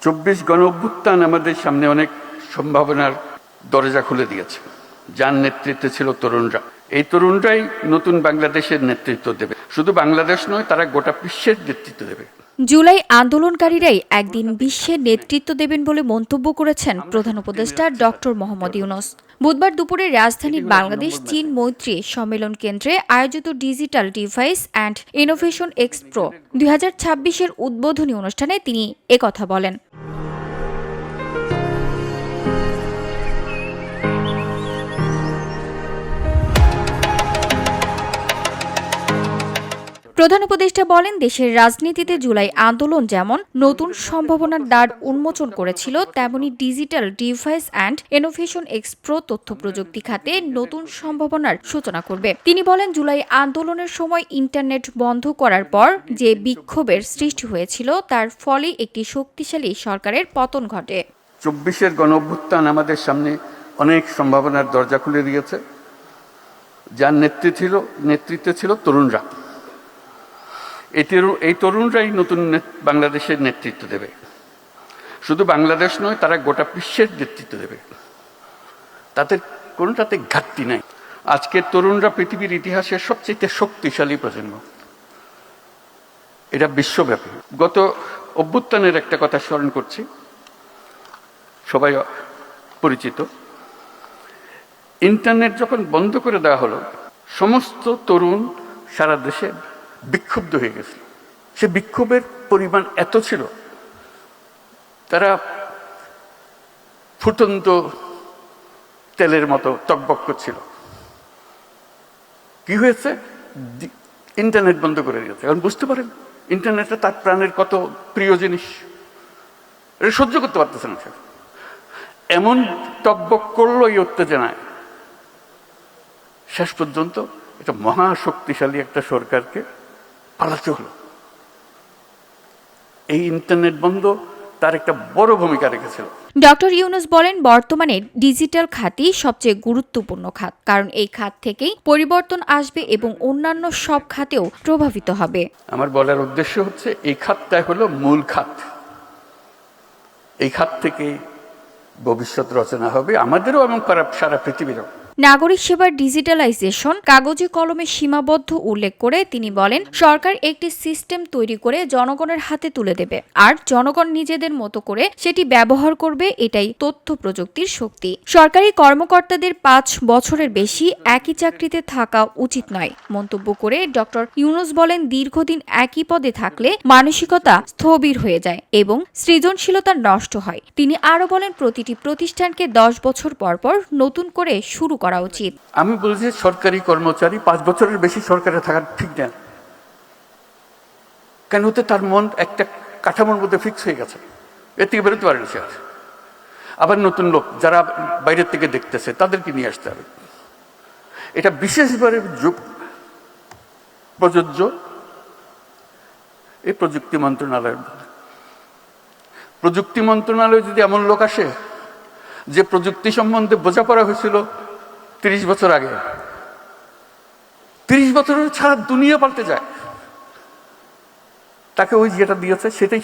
চব্বিশ গণ অভ্যুত্থান আমাদের সামনে অনেক সম্ভাবনার দরজা খুলে দিয়েছে। যার নেতৃত্বে ছিল তরুণরা। এই তরুণরাই নতুন বাংলাদেশের নেতৃত্ব দেবে। শুধু বাংলাদেশ নয়, তারা গোটা বিশ্বের নেতৃত্ব দেবে। জুলাই আন্দোলনকারীরাই একদিন বিশ্বের নেতৃত্ব দেবেন বলে মন্তব্য করেছেন প্রধান উপদেষ্টা ডক্টর মোহাম্মদ ইউনুস। বুধবার দুপুরে রাজধানীর বাংলাদেশ চীন মৈত্রী সম্মেলন কেন্দ্রে আয়োজিত digital device and innovation expo দুই হাজার উদ্বোধনী অনুষ্ঠানে তিনি একথা বলেন। প্রধান উপদেষ্টা বলেন, দেশের রাজনীতিতে জুলাই আন্দোলন যেমন নতুন সম্ভাবনার দ্বার উন্মোচন করেছিল, তেমনি digital device and innovation expo তথ্য প্রযুক্তি খাতে নতুন সম্ভাবনার সূচনা করবে। তিনি বলেন, জুলাই আন্দোলনের সময় ইন্টারনেট বন্ধ করার পর যে বিক্ষোভের সৃষ্টি হয়েছিল, তার ফলে একটি শক্তিশালী সরকারের পতন ঘটে। চব্বিশের গণ অভ্যুত্থান আমাদের সামনে অনেক সম্ভাবনার দরজা খুলে দিয়েছে। যার নেতৃত্বে ছিল নেতৃত্বে ছিল তরুণরা। এই তরু- এই তরুণরাই নতুন নেত- বাংলাদেশের নেতৃত্ব দেবে। শুধু বাংলাদেশ নয়, তারা গোটা বিশ্বের নেতৃত্ব দেবে। তাদের কোনোটাতে ঘাটতি নাই। আজকের তরুণরা পৃথিবীর ইতিহাসের সবচেয়ে শক্তিশালী প্রজন্ম। এটা বিশ্বব্যাপী। গত অভ্যুত্থানের একটা কথা স্মরণ করছি। সবাই পরিচিত। ইন্টারনেট যখন বন্ধ করে দেওয়া হলো, সমস্ত তরুণ সারা দেশে বিক্ষুব্ধ হয়ে গেছে। সে বিক্ষোভের পরিমাণ এত ছিল, তারা ফুটন্ত তেলের মতো টকবক করছিল। কি হয়েছে? ইন্টারনেট বন্ধ করে দিয়েছে। এখন বুঝতে পারেন, ইন্টারনেটটা তার প্রাণের কত প্রিয় জিনিস। এটা সহ্য করতে পারতেছে না সে। এমন টকবক করল এই উত্তেজনায়। শেষ পর্যন্ত এটা মহা শক্তিশালী একটা সরকারকে পালাতে হলো? এই ইন্টারনেট বন্ধ তার একটা বড় ভূমিকা রেখেছিল। ডক্টর ইউনুস বলেন বর্তমানে ডিজিটাল খাতই সবচেয়ে গুরুত্বপূর্ণ খাত কারণ এই খাত থেকেই পরিবর্তন আসবে এবং অন্যান্য সব খাতেও প্রভাবিত হবে। আমার বলার উদ্দেশ্য হচ্ছে এই খাতটা হলো মূল খাত। এই খাত থেকে ভবিষ্যৎ রচনা হবে আমাদেরও এবং সারা- সারা পৃথিবীরও। নাগরিক সেবার ডিজিটালাইজেশন কাগজে কলমে সীমাবদ্ধ উল্লেখ করে তিনি বলেন, সরকার একটি সিস্টেম তৈরি করে জনগণের হাতে তুলে দেবে। আর জনগণ নিজেদের মতো করে সেটি ব্যবহার করবে এটাই তথ্য প্রযুক্তির শক্তি। সরকারি কর্মকর্তাদের পাঁচ বছরের বেশি একই চাকরিতে থাকা উচিত নয়। মন্তব্য করে ডক্টর ইউনুস বলেন, দীর্ঘদিন একই পদে থাকলে মানসিকতা স্থবির হয়ে যায় এবং সৃজনশীলতা নষ্ট হয়। তিনি আরও বলেন, প্রতিটি প্রতিষ্ঠানকে দশ বছর পর পর নতুন করে শুরু করা উচিত। আমি বলছি সরকারি কর্মচারী পাঁচ বছরের বেশি সরকারে থাকা ঠিক না কেন হতে তার মন একটা কাঠামোর মধ্যে ফিক্স হয়ে গেছে। এর থেকে বেরোতে পারে সে আবার নতুন লোক যারা বাইরের থেকে দেখতেছে, তাদেরকে নিয়ে আসতে হবে। এটা বিশেষভাবে যুগ প্রযোজ্য। এই প্রযুক্তি মন্ত্রণালয়ের। প্রযুক্তি মন্ত্রণালয়ে যদি এমন লোক আসে, যে প্রযুক্তি সম্বন্ধে বোঝাপড়া হয়েছিল তিরিশ বছর আগে। তিরিশ বছরের ছাড়া দুনিয়া পাল্টে যায়। তাকে ওই যেটা দিয়েছে সেটাই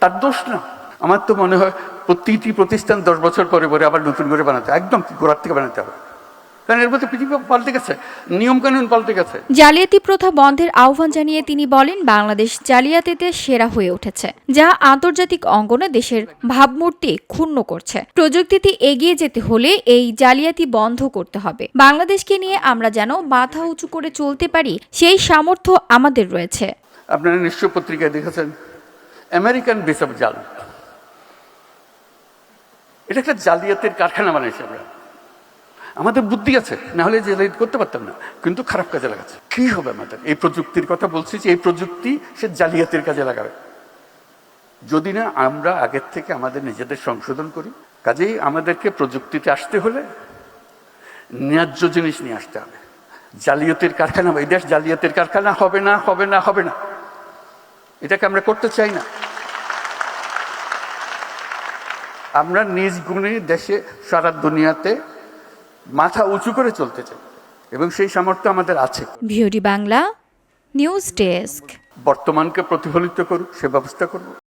তার দোষ না। আমার তো মনে হয় প্রতিটি প্রতিষ্ঠান দশ বছর পরে পরে আবার নতুন করে বানাতে একদম গোড়ার থেকে বানাতে হবে। কারণ এর মধ্যে পৃথিবী পাল্টে গেছে নিয়ম কানুন পাল্টে গেছে। জালিয়াতি প্রথা বন্ধের আহ্বান জানিয়ে তিনি বলেন বাংলাদেশ জালিয়াতিতে সেরা হয়ে উঠেছে যা আন্তর্জাতিক অঙ্গনে দেশের ভাবমূর্তি ক্ষুণ্ণ করছে। প্রযুক্তিতে এগিয়ে যেতে হলে এই জালিয়াতি বন্ধ করতে হবে। বাংলাদেশকে নিয়ে আমরা যেন মাথা উঁচু করে চলতে পারি সেই সামর্থ্য আমাদের রয়েছে। আপনারা নিশ্চয় পত্রিকায় দেখেছেন আমেরিকান বিসব জাল। এটা একটা জালিয়াতের কারখানা বানাইছি আমরা। আমাদের বুদ্ধি আছে, না হলে জালিয়াত করতে পারতাম না, কিন্তু খারাপ কাজে লাগাচ্ছে। কি হবে আমাদের? এই প্রযুক্তির কথা বলছি যে এই প্রযুক্তি সে জালিয়াতির কাজে লাগাবে। যদি না, আমরা আগের থেকে আমাদের নিজেদের সংশোধন করি, কাজেই আমাদেরকে প্রযুক্তিতে আসতে হলে ন্যায্য জিনিস নিয়ে আসতে হবে। জালিয়াতির কারখানা, এই দেশ জালিয়াতির কারখানা, হবে না হবে না হবে না। এটাকে আমরা করতে চাই না। আমরা নিজ গুণে দেশে, সারা দুনিয়াতে মাথা উঁচু করে চলতে চাই। এবং সেই সামর্থ্য আমাদের আছে। VOD Bangla news desk. বর্তমানকে প্রতিফলিত করুক সে ব্যবস্থা করব